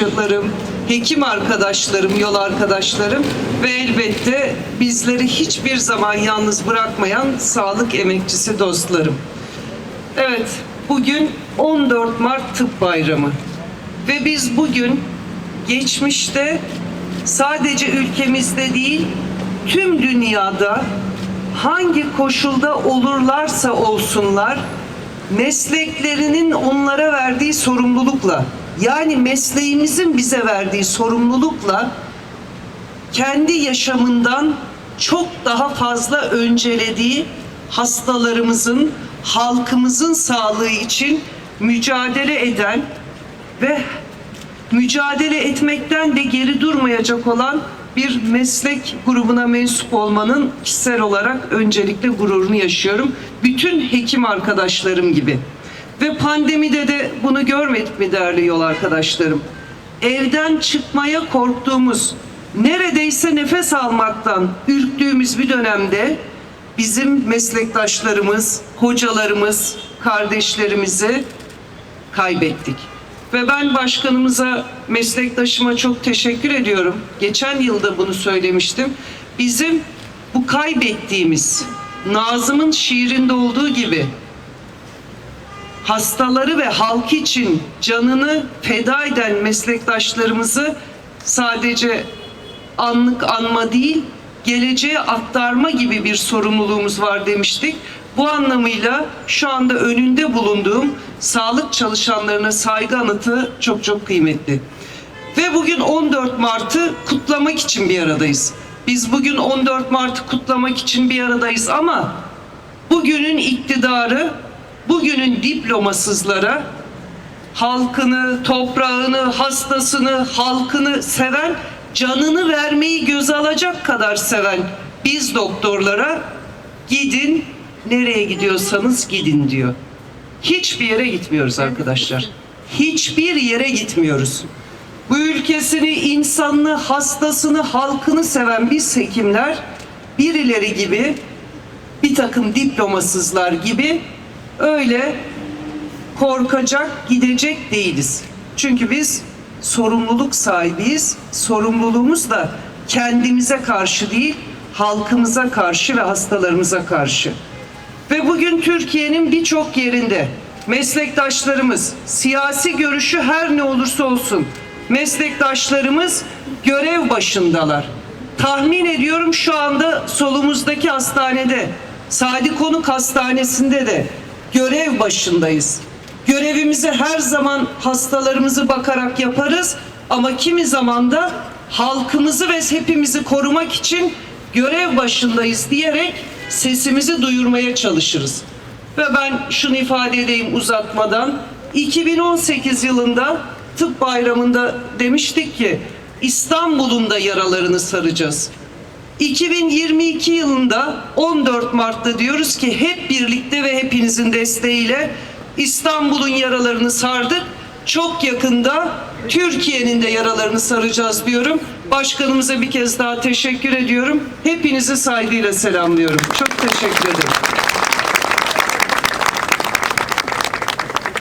arkadaşlarım, hekim arkadaşlarım, yol arkadaşlarım ve elbette bizleri hiçbir zaman yalnız bırakmayan sağlık emekçisi dostlarım. Evet, bugün 14 Mart Tıp Bayramı ve biz bugün geçmişte sadece ülkemizde değil, tüm dünyada hangi koşulda olurlarsa olsunlar mesleklerinin onlara verdiği sorumlulukla yani mesleğimizin bize verdiği sorumlulukla kendi yaşamından çok daha fazla öncelediği hastalarımızın, halkımızın sağlığı için mücadele eden ve mücadele etmekten de geri durmayacak olan bir meslek grubuna mensup olmanın kişisel olarak öncelikle gururunu yaşıyorum. Bütün hekim arkadaşlarım gibi. Ve pandemide de bunu görmedik mi değerli yol arkadaşlarım? Evden çıkmaya korktuğumuz, neredeyse nefes almaktan ürktüğümüz bir dönemde bizim meslektaşlarımız, hocalarımız, kardeşlerimizi kaybettik. Ve ben başkanımıza, meslektaşıma çok teşekkür ediyorum. Geçen yılda bunu söylemiştim. Bizim bu kaybettiğimiz Nazım'ın şiirinde olduğu gibi hastaları ve halk için canını feda eden meslektaşlarımızı sadece anlık anma değil, geleceğe aktarma gibi bir sorumluluğumuz var demiştik. Bu anlamıyla şu anda önünde bulunduğum sağlık çalışanlarına saygı anıtı çok çok kıymetli. Ve bugün 14 Mart'ı kutlamak için bir aradayız. Biz bugün 14 Mart'ı kutlamak için bir aradayız ama bugünün iktidarı, bugünün diplomasızlara halkını, toprağını, hastasını, halkını seven, canını vermeyi göz alacak kadar seven biz doktorlara gidin nereye gidiyorsanız gidin diyor. Hiçbir yere gitmiyoruz arkadaşlar. Hiçbir yere gitmiyoruz. Bu ülkesini, insanını, hastasını, halkını seven biz hekimler birileri gibi bir takım diplomasızlar gibi öyle korkacak, gidecek değiliz. Çünkü biz sorumluluk sahibiyiz. Sorumluluğumuz da kendimize karşı değil, halkımıza karşı ve hastalarımıza karşı. Ve bugün Türkiye'nin birçok yerinde meslektaşlarımız, siyasi görüşü her ne olursa olsun meslektaşlarımız görev başındalar. Tahmin ediyorum şu anda solumuzdaki hastanede, Sadi Konuk Hastanesi'nde de görev başındayız. Görevimizi her zaman hastalarımızı bakarak yaparız ama kimi zaman da halkımızı ve hepimizi korumak için görev başındayız diyerek sesimizi duyurmaya çalışırız. Ve ben şunu ifade edeyim uzatmadan. 2018 yılında tıp bayramında demiştik ki İstanbul'un da yaralarını saracağız. 2022 yılında 14 Mart'ta diyoruz ki hep birlikte ve hepinizin desteğiyle İstanbul'un yaralarını sardık. Çok yakında Türkiye'nin de yaralarını saracağız diyorum. Başkanımıza bir kez daha teşekkür ediyorum. Hepinizi saygıyla selamlıyorum. Çok teşekkür ederim.